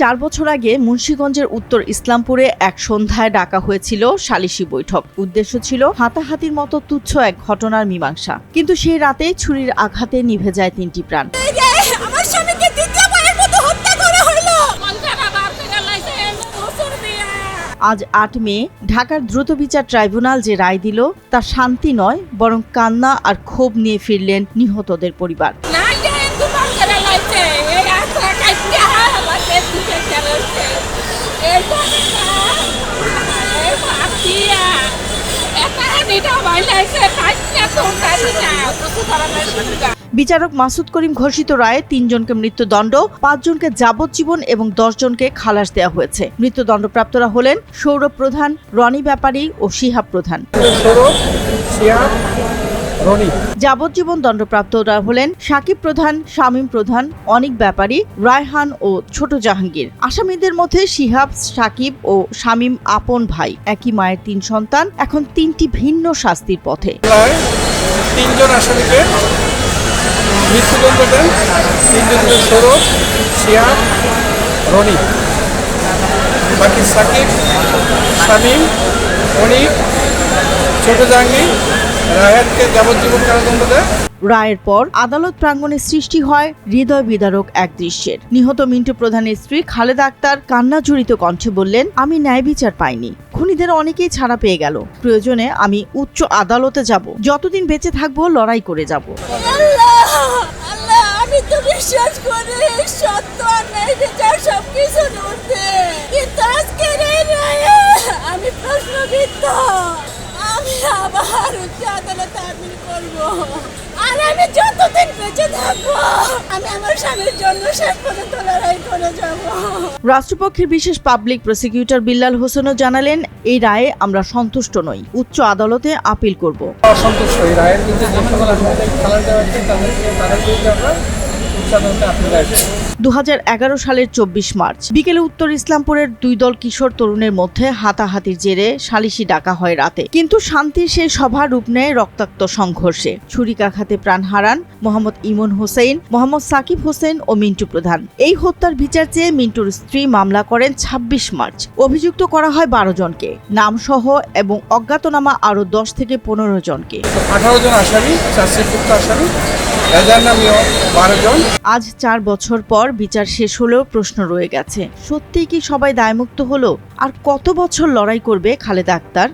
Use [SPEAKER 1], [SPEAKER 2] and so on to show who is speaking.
[SPEAKER 1] চার বছর আগে মুন্সীগঞ্জের উত্তর ইসলামপুরে এক সন্ধ্যায় ডাকা হয়েছিল সালিশি বৈঠক। উদ্দেশ্য ছিল হাতাহাতির মতো তুচ্ছ এক ঘটনার মীমাংসা। কিন্তু সেই রাতেই ছুরির আঘাতে নিভে যায় তিনটি প্রাণ। আজ আট মে ঢাকার দ্রুত বিচার ট্রাইব্যুনাল যে রায় দিল তা শান্তি নয় বরং কান্না আর ক্ষোভ নিয়ে ফিরলেন নিহতদের পরিবার। বিচারক মাসুদ করিম ঘোষিত রায়ে তিনজনকে মৃত্যুদণ্ড, পাঁচজনকে যাবজ্জীবন এবং দশজনকে খালাস দেওয়া হয়েছে। মৃত্যুদণ্ডপ্রাপ্তরা হলেন সৌরভ প্রধান, রনি ব্যাপারী ও শিহাব প্রধান।
[SPEAKER 2] রনি।
[SPEAKER 1] যাবজ্জীবন দণ্ডপ্রাপ্তরা হলেন সাকিব প্রধান শামীম প্রধান অনিক ব্যাপারী রায়হান ও ছোট জাহাঙ্গীর। আসামিদের মধ্যে শিহাব সাকিব ও শামীম আপন ভাই। একই মায়ের তিন সন্তান এখন তিনটি ভিন্ন শাস্তির পথে।
[SPEAKER 2] তিনজন আসামিকে মৃত্যুদণ্ড দেন তিনজন সৌরভ শিয়াব রনি। বাকি সাকিব শামীম অনিক ছোট জাহাঙ্গীর রায়হানকে যাবজ্জীবন কারাদণ্ড দেয়?
[SPEAKER 1] রায়ের পর আদালত প্রাঙ্গণে সৃষ্টি হয় হৃদয় বিদারক এক দৃশ্যের। নিহত মিন্টু প্রধানের স্ত্রী খালেদা আক্তার কান্না জড়িত কণ্ঠে বললেন আমি ন্যায় বিচার পাইনি। খুনিদের অনেকেই ছাড়া পেয়ে গেল। প্রয়োজনে আমি উচ্চ আদালতে যাব। যতদিন বেঁচে থাকব লড়াই করে যাব।
[SPEAKER 3] আল্লাহ! আল্লাহ আমি তো বিশ্বাস করি সত্য আর নাই বিচার সব আবার উচ্চ আদালতে আপিল করব। আর আমি যতদিন বেঁচে থাকব আমি আমার স্বামীর জন্য শেষ পর্যন্ত লড়াই করে যাব।
[SPEAKER 1] রাষ্ট্রপক্ষের বিশেষ পাবলিক প্রসিকিউটর বিল্লাল হোসেনও জানালেন এই রায়ে আমরা সন্তুষ্ট নই। উচ্চ আদালতে আপিল করব।
[SPEAKER 2] অসন্তুষ্ট এই রায়ের বিরুদ্ধে যে সকল আসামিদের খালাস দেওয়া হচ্ছে তাদেরকে তাদের বিরুদ্ধে আমরা
[SPEAKER 1] দু সালের চব্বিশ মার্চ বিকেলে উত্তর ইসলামপুরের দুই দল কিশোর তরুণের মধ্যে হাতাহাতির জেরে সালিশি ডাকা হয় রাতে। কিন্তু শান্তির সেই সভা রূপ নেয় রক্তাক্ত সংঘর্ষে। ছুরিকাঘাতে প্রাণ হারান মোহাম্মদ ইমন হোসেন মোহাম্মদ সাকিব হোসেন ও মিন্টু প্রধান। এই হত্যার বিচার চেয়ে মিন্টুর স্ত্রী মামলা করেন ২৬ মার্চ। অভিযুক্ত করা হয় বারো জনকে। নামসহ এবং অজ্ঞাতনামা আরও দশ থেকে পনেরো জনকে।
[SPEAKER 2] আঠারো জন আসামি আসামি। নামীয় বারো জন
[SPEAKER 1] আজ চার বছর পর বিচার শেষ হলেও প্রশ্ন রয়ে গেছে। সত্যিই কি সবাই দায়মুক্ত হলো? আর কত বছর লড়াই করবে খালেদা আক্তার?